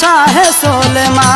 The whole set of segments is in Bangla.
শাহে সোলেমা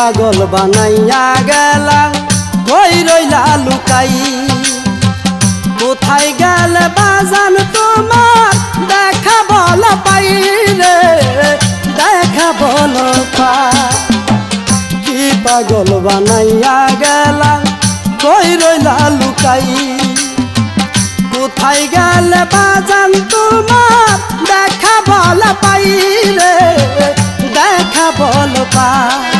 পাগল বানাইয়া গেলা কই রইলা লুকাই? কোথায় গেলে বাজান তোমার? দেখা বল পাই রে, দেখা বল কি পাগল বানাইয়া গেলা কই রইলা লুকাই? কোথায় গেলে বাজান তোমার? দেখা বল পাই রে, দেখা বল পাই।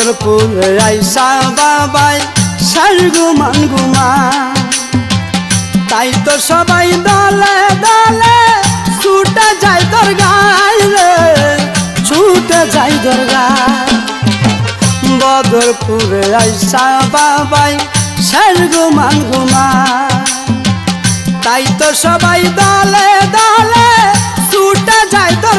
বদরপুরে আইসা বাবাই সারগুমান গুমা তাই তো সবাই দলে দলে ছুটে যায় তোর গায় রে, ছুটে যায় তোর গায় বদরপুরে আইসা বাবাই সারগুমান গুমা তাই তো সবাই দলে দলে ছুটে যায় তোর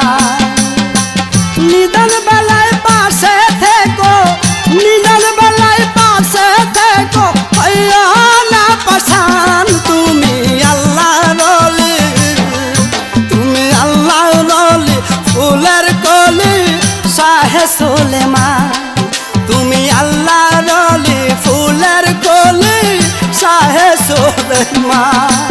সাহে সোলেমা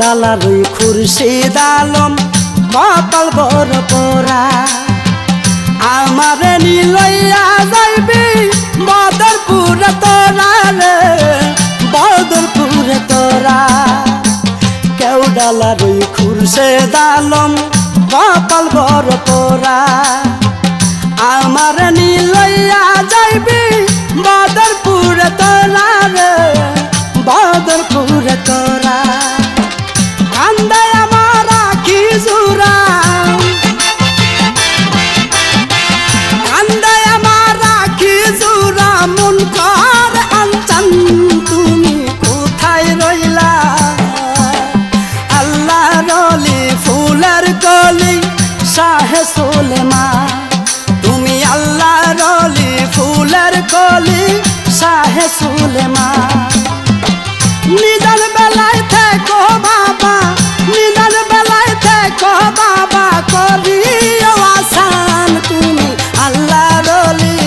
রুই খুরশিদ আলম, কপাল বড় পোরা আমারে নিলইয়া যাইবি বদরপুরে তোরা রে, বদরপুরে তোরা। কেউ ডালা রুই খুরশিদ আলম, কপাল বড় পোরা আমার নীলইয়া যাইবি বদরপুর তোরা রে সুলেমা। নিদান বেলায় থেকো বাবা নিদান বেলায় থেকো বাবা, করিও আসান আল্লাহ রলি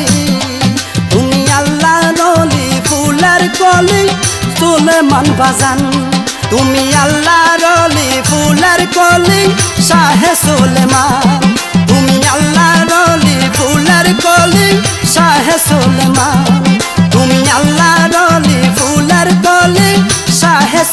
তুমি আল্লাহ রলি ফুলের কলি সুলেমান বাজান। তুমি আল্লাহ রলি ফুলের কলি শাহে সুলেমান তুমি আল্লাহ রলি ফুলের কলি শাহে সুলেমান তুমি আল্লাহ রলি ফুলার দলে সাহেস